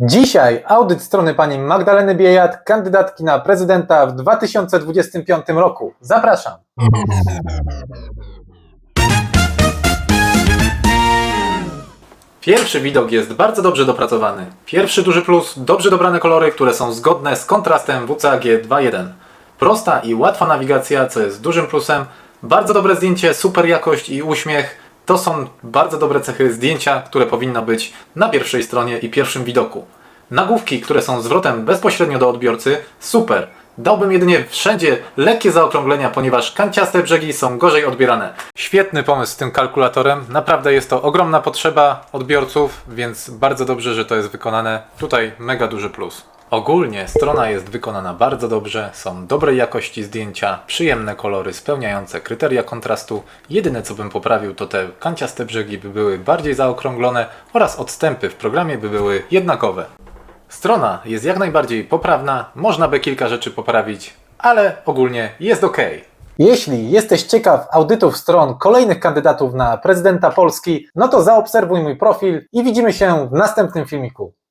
Dzisiaj audyt strony pani Magdaleny Biejat, kandydatki na prezydenta w 2025 roku. Zapraszam. Pierwszy widok jest bardzo dobrze dopracowany. Pierwszy duży plus, dobrze dobrane kolory, które są zgodne z kontrastem WCAG 2.1. Prosta i łatwa nawigacja, co jest dużym plusem. Bardzo dobre zdjęcie, super jakość i uśmiech. To są bardzo dobre cechy zdjęcia, które powinno być na pierwszej stronie i pierwszym widoku. Nagłówki, które są zwrotem bezpośrednio do odbiorcy, super. Dałbym jedynie wszędzie lekkie zaokrąglenia, ponieważ kanciaste brzegi są gorzej odbierane. Świetny pomysł z tym kalkulatorem. Naprawdę jest to ogromna potrzeba odbiorców, więc bardzo dobrze, że to jest wykonane. Tutaj mega duży plus. Ogólnie strona jest wykonana bardzo dobrze, są dobrej jakości zdjęcia, przyjemne kolory spełniające kryteria kontrastu. Jedyne co bym poprawił to te kanciaste brzegi by były bardziej zaokrąglone oraz odstępy w programie by były jednakowe. Strona jest jak najbardziej poprawna, można by kilka rzeczy poprawić, ale ogólnie jest ok. Jeśli jesteś ciekaw audytów stron kolejnych kandydatów na prezydenta Polski, no to zaobserwuj mój profil i widzimy się w następnym filmiku.